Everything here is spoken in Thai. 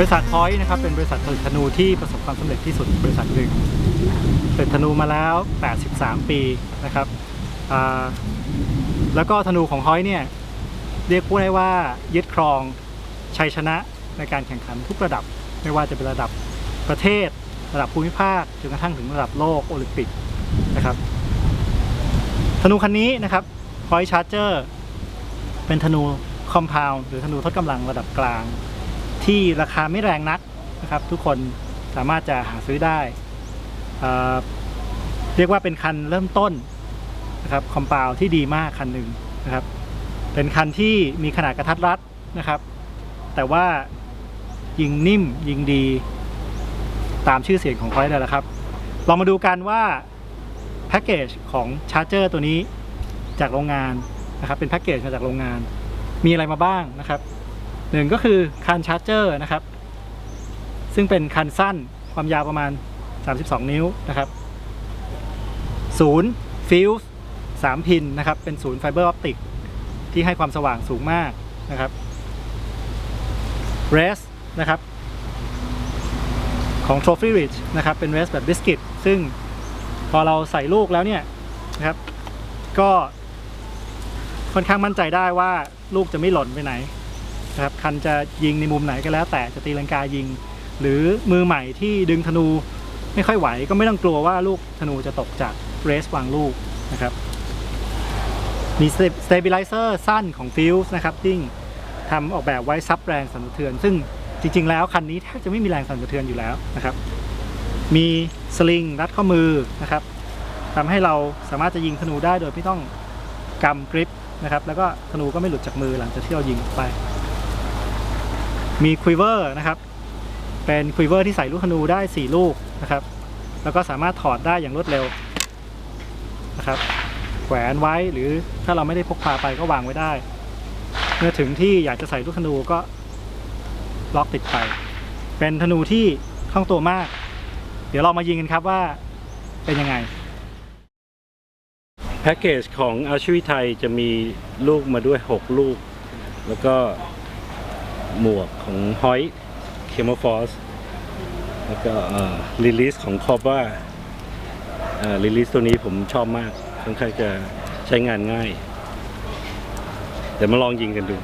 บริษัทพอยต์นะครับเป็นบริษัทผลิตธนูที่ประสบความสำเร็จที่สุดบริษัทหนึ่งผลิตธนูมาแล้ว 83 ปีนะครับแล้วก็ธนูของฮอยเนี่ยเรียกได้ว่ายึดครองชัยชนะในการแข่งขันทุกระดับ ไม่ว่าจะเป็นระดับประเทศ ระดับภูมิภาคจนกระทั่งถึงระดับโลกโอลิมปิกนะครับธนูคันนี้นะครับ Point Charger เป็นธนูคอม p พ u n d หรือธนูทดกำลังระดับกลาง ที่ราคาไม่แรงนักนะครับ ทุกคนสามารถจะหาซื้อได้เอ่อเรียกว่าเป็นคันเริ่มต้นนะครับคอม p พ u n d ที่ดีมากคันหนึ่งนะครับ เป็นคันที่มีขนาดกระทัดรัดนะครับ แต่ว่ายิงนิ่มยิงดีตามชื่อเสียงของเขาเลยแหละครับเรามาดูกันว่าแพ็กเกจของชาร์เจอร์ตัวนี้จากโรงงานนะครับ เป็นแพ็กเกจมาจากโรงงาน มีอะไรมาบ้างนะครับ หนึ่งก็คือคันชาร์จเจอร์นะครับ ซึ่งเป็นคันสั้นความยาวประมาณ 32 นิ้วนะครับศูนย์ฟิวส์สามพินนะครับ เป็นศูนย์ไฟเบอร์ออปติกที่ให้ความสว่างสูงมากนะครับเรสนะครับของ Trophy Ridge นะครับ เป็นเรสแบบบิสกิตซึ่งพอเราใส่ลูกแล้วเนี่ยนะครับ ก็ค่อนข้างมั่นใจได้ว่าลูกจะไม่หล่นไปไหน นะครับคันจะยิงในมุมไหนก็แล้ว แต่จะตีลังกายิง หรือมือใหม่ที่ดึงธนูไม่ค่อยไหวก็ไม่ต้องกลัวว่าลูกธนูจะตกจากเรสวางลูกนะครับมีสเตเบลิเซอร์สั้นของฟิวส์นะครับที่ทำออกแบบไว้ซับแรงสั่นสะเทือน ซึ่งจริง ๆ แล้วคันนี้แทบจะไม่มีแรงสั่นสะเทือนอยู่แล้วนะครับ มีสลิงรัดข้อมือนะครับทำให้เราสามารถจะยิงธนูได้โดยไม่ต้องกำกริปนะครับ แล้วก็ธนูก็ไม่หลุดจากมือหลังจากที่เรายิงไป มีค u ิเวอร์นะครับ เป็นค u ิเวอร์ที่ใส่ลูกธนูได้ 4 ลูกนะครับ แล้วก็สามารถถอดได้อย่างรวดเร็วนะครับแขวนไว้หรือถ้าเราไม่ได้พกพาไปก็วางไว้ได้ เมื่อถึงที่อยากจะใส่ลูกธนูก็ล็อกติดไป เป็นธนูที่คล่องตัวมาก เดี๋ยวเรามายิงกันครับว่าเป็นยังไง แพ็กเกจของอาชีวิไทยจะมีลูกมาด้วย 6 ลูก แล้วก็ หมวกของฮอยเคม f ฟอสแล้วก็ลิลิสของคอบ้ารีลิสตัวนี้ผมชอบมากค่อนข้างจะใช้งานง่าย เดี๋ยวมาลองยิงกันดู